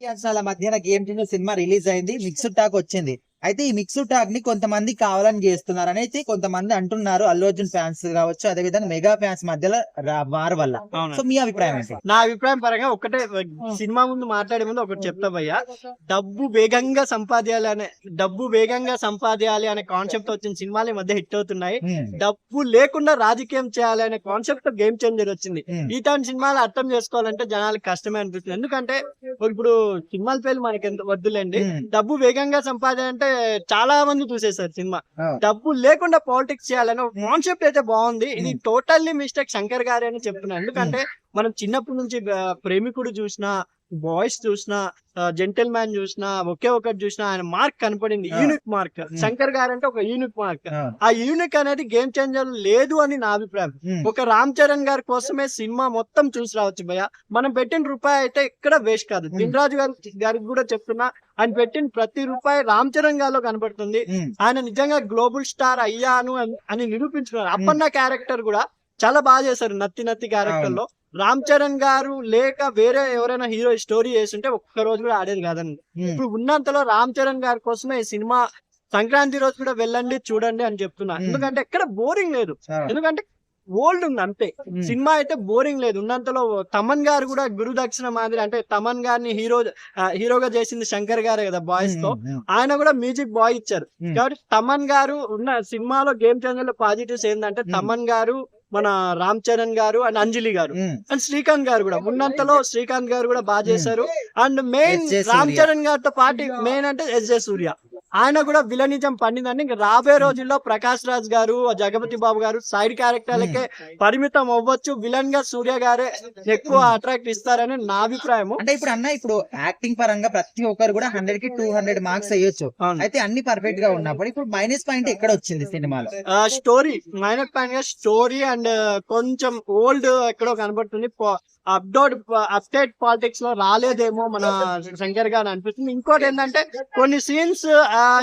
అంచనాల మధ్యన game cinema release అయింది మిక్స్డ్ టాక్ వచ్చింది. అయితే ఈ మిక్స్డ్ టాక్ని కొంతమంది కావాలని చేస్తున్నారు అనేది కొంతమంది అంటున్నారు. అల్లు అర్జున్ ఫ్యాన్స్ కావచ్చు అదే విధంగా మెగా ఫ్యాన్స్ మధ్యలో వార్ వల్ల. సో మీ అభిప్రాయం ఏంటి? నా అభిప్రాయం పరంగా ఒకటే సినిమా ముందు మాట్లాడే ముందు ఒకటి చెప్తా భయ్యా. డబ్బు వేగంగా సంపాదించాలి అనే డబ్బు వేగంగా సంపాదించాలి అనే కాన్సెప్ట్ వచ్చిన సినిమాలు ఈ మధ్య హిట్ అవుతున్నాయి. డబ్బు లేకుండా రాజకీయం చేయాలి అనే కాన్సెప్ట్ గేమ్ చేంజర్ వచ్చింది. ఉమ్, ఇలాంటి సినిమాలు అర్థం చేసుకోవాలంటే జనాలకు కష్టమే అనిపిస్తుంది. ఎందుకంటే ఇప్పుడు సినిమాల పేర్లు మనకి ఎంత వద్దులేండి డబ్బు వేగంగా సంపాదన అంటే చాలా మంది చూసేసారు సినిమా. డబ్బు లేకుండా పాలిటిక్స్ చేయాలని కాన్సెప్ట్ అయితే బాగుంది. ఇది టోటల్లీ మిస్టేక్ శంకర్ గారే అని చెప్తున్నాను ఎందుకంటే మనం చిన్నప్పటి నుంచి ప్రేమికుడు చూసినా బాయ్స్ చూసినా జెంటల్ మ్యాన్ చూసినా ఒకే ఒకటి చూసినా ఆయన మార్క్ కనపడింది. Unique mark. శంకర్ గారు అంటే ఒక యూనిక్ మార్క్. ఆ, యూనిక్ అనేది గేమ్ చేంజర్ లేదు అని నా అభిప్రాయం. ఒక రామ్ చరణ్ గారి కోసమే సినిమా మొత్తం చూసి రావచ్చు భయ్య. మనం పెట్టిన రూపాయి అయితే ఇక్కడ వేస్ట్ కాదు. దినరాజు గారి గారికి కూడా చెప్తున్నా ఆయన పెట్టిన ప్రతి రూపాయి రామ్ చరణ్ గారిలో కనబడుతుంది. ఆయన నిజంగా గ్లోబల్ స్టార్ అయ్యాను అని- నిరూపించుకున్నారు. అప్పన్న క్యారెక్టర్ కూడా చాలా బాగా చేశారు నత్తి నత్తి క్యారెక్టర్లో రామ్ చరణ్ గారు లేక వేరే ఎవరైనా హీరో స్టోరీ చేస్తుంటే ఒక్క రోజు కూడా ఆడేది కాదండి. ఇప్పుడు ఉన్నంతలో రామ్ చరణ్ గారి కోసమే ఈ సినిమా సంక్రాంతి రోజు కూడా వెళ్ళండి చూడండి అని చెప్తున్నా. ఎందుకంటే ఎక్కడ బోరింగ్ లేదు. ఎందుకంటే ఓల్డ్ ఉంది అంతే. సినిమా అయితే బోరింగ్ లేదు. ఉన్నంతలో తమన్ గారు కూడా గురు దక్షిణ మాదిరి అంటే తమన్ గారిని హీరో హీరోగా చేసింది శంకర్ గారే కదా బాయ్స్తో. ఆయన కూడా మ్యూజిక్ బాయ్ ఇచ్చారు. కాబట్టి తమన్ గారు ఉన్న సినిమాలో గేమ్ చేంజర్లో పాజిటివ్స్ ఏంటంటే. తమన్ గారు మన రామ్ చరణ్ గారు అండ్ అంజలి గారు. అండ్ శ్రీకాంత్ గారు కూడా. ఉన్నంతలో శ్రీకాంత్ గారు కూడా బాగా చేశారు. And main Ram. చరణ్ గారితో పాటు మెయిన్ అంటే ఎస్ జే సూర్య ఆయన కూడా విలనిజం పండిందని రాబోయే రోజుల్లో ప్రకాష్ రాజ్ గారు జగపతి బాబు గారు సైడ్ క్యారెక్టర్లకే పరిమితం అవ్వచ్చు. విలన్గా సూర్య గారే ఎక్కువ అట్రాక్ట్ ఇస్తారని నా అభిప్రాయము. అంటే ఇప్పుడు అన్న ఇప్పుడు యాక్టింగ్ పరంగా ప్రతి ఒక్కరు కూడా హండ్రెడ్కి టూ హండ్రెడ్ మార్క్స్ అవును. అయితే అన్ని పర్ఫెక్ట్గా ఉన్నప్పుడు ఇప్పుడు మైనస్ పాయింట్ ఎక్కడ వచ్చింది సినిమాలో? స్టోరీ మైనస్ పాయింట్గా స్టోరీ అండ్ కొంచెం ఓల్డ్ ఎక్కడో కనబడుతుంది. అప్డోట్ అప్డేట్ పాలిటిక్స్లో రాలేదేమో మన శంకర్ గారు అనిపిస్తుంది. ఇంకోటి ఏంటంటే కొన్ని సీన్స్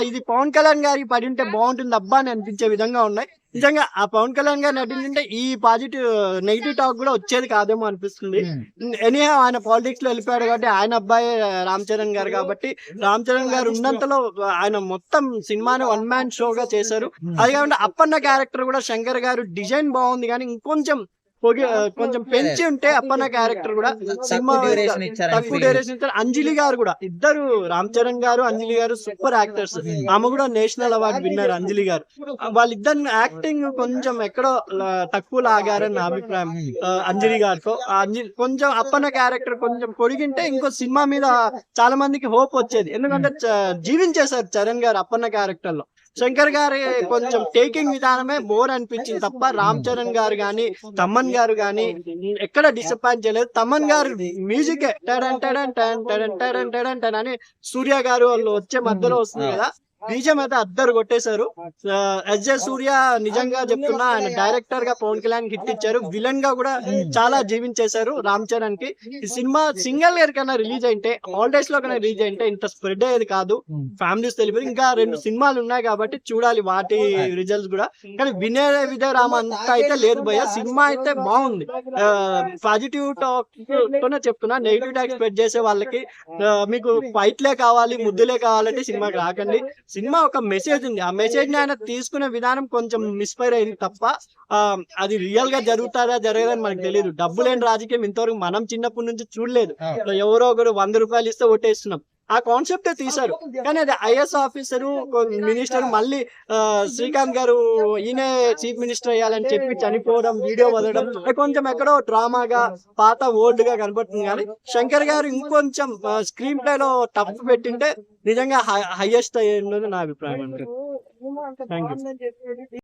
ఇది పవన్ కళ్యాణ్ గారికి పడి ఉంటే బాగుంటుంది అబ్బా అని అనిపించే విధంగా ఉన్నాయి. నిజంగా ఆ పవన్ కళ్యాణ్ గారు నటింటే ఈ పాజిటివ్ నెగిటివ్ టాక్ కూడా వచ్చేది కాదేమో అనిపిస్తుంది. ఉమ్, ఎనీ ఆయన పాలిటిక్స్లో వెళ్ళిపోయాడు కాబట్టి ఆయన అబ్బాయి రామ్ చరణ్ గారు కాబట్టి రామ్ చరణ్ గారు ఉన్నంతలో ఆయన మొత్తం సినిమాని వన్ మ్యాన్ షోగా చేశారు. ఉమ్, అది కాకుండా అప్పన్న క్యారెక్టర్ కూడా శంకర్ గారు డిజైన్ బాగుంది కానీ ఇంకొంచెం పొగి- కొంచెం పెంచి ఉంటే అప్పన్న క్యారెక్టర్ కూడా సినిమా తక్కువ డ్యూరేషన్ ఇచ్చారని తక్కువ feel. డ్యూరేషన్ ఇచ్చారు అంజలి గారు కూడా ఇద్దరు రామ్ చరణ్ గారు అంజలి గారు సూపర్ యాక్టర్స్. ఆమె కూడా నేషనల్ అవార్డు విన్నారు అంజలి గారు. వాళ్ళిద్దరు యాక్టింగ్ కొంచెం ఎక్కడో తక్కువ లాగారని నా అభిప్రాయం. అంజలి గారితో అంజలి కొంచెం అప్పన్న క్యారెక్టర్ కొంచెం పొడిగింటే ఇంకో సినిమా మీద చాలా మందికి హోప్ వచ్చేది. ఎందుకంటే జీవించేశారు చరణ్ గారు అప్పన్న క్యారెక్టర్లో శంకర్ గారి కొంచెం టేకింగ్ విధానమే బోర్ అనిపించింది తప్ప రామ్ చరణ్ గారు గాని తమన్ గారు గాని ఎక్కడ డిసప్పాయింట్ చేయలేదు. తమన్ గారు మ్యూజిక్ టడన్ టడన్ టన్ టడన్ టడన్ టడన్ టన్ అని సూర్య గారు వాళ్ళు వచ్చే మధ్యలో వస్తుంది కదా. బీజం అయితే అద్దరు కొట్టేశారు. ఎస్ జే సూర్య నిజంగా చెప్తున్నా ఆయన డైరెక్టర్గా పవన్ కళ్యాణ్ హిట్ ఇచ్చారు. విలన్గా కూడా చాలా జీవించేశారు రామ్ చరణ్కి ఈ సినిమా సింగిల్ ఇయర్ కన్నా రిలీజ్ అయితే హాలిడేస్లో కన్నా రిలీజ్ అయితే ఇంత స్ప్రెడ్ అయ్యేది కాదు. ఫ్యామిలీస్ తెలిపి ఇంకా రెండు సినిమాలు ఉన్నాయి కాబట్టి చూడాలి వాటి రిజల్ట్స్ కూడా. కానీ వినయ విజయ రామ అంత అయితే లేదు భయ్య. సినిమా అయితే బాగుంది. పాజిటివ్ టాక్ తోనే చెప్తున్నా. నెగిటివ్ టాక్ స్ప్రెడ్ చేసే వాళ్ళకి మీకు ఫైట్లే కావాలి ముద్దులే కావాలంటే సినిమాకి రాకండి. సినిమా ఒక మెసేజ్ ఉంది. ఆ మెసేజ్ని ఆయన తీసుకునే విధానం కొంచెం మిస్ఫైర్ అయింది తప్ప ఆ, అది రియల్గా జరుగుతారా జరగదని మనకు తెలియదు డబ్బు లేని రాజకీయం ఇంతవరకు మనం చిన్నప్పటి నుంచి చూడలేదు. ఎవరో ఒకరు వంద రూపాయలు ఇస్తే ఓటేస్తున్నాం. ఆ కాన్సెప్ట్ తీశారు. కానీ అది ఐఎస్ ఆఫీసర్ మినిస్టర్ మళ్ళీ శ్రీకాంత్ గారు ఈయనే చీఫ్ మినిస్టర్ అయ్యాలని చెప్పి చనిపోవడం వీడియో వదలడం కొంచెం ఎక్కడో డ్రామాగా పాత ఓల్డ్గా కనబడుతుంది కానీ శంకర్ గారు ఇంకొంచెం స్క్రీన్ ప్లే లో టఫ్ పెట్టింటే నిజంగా హైయెస్ట్ అయ్యేది నా అభిప్రాయం అంటే థ్యాంక్ యూ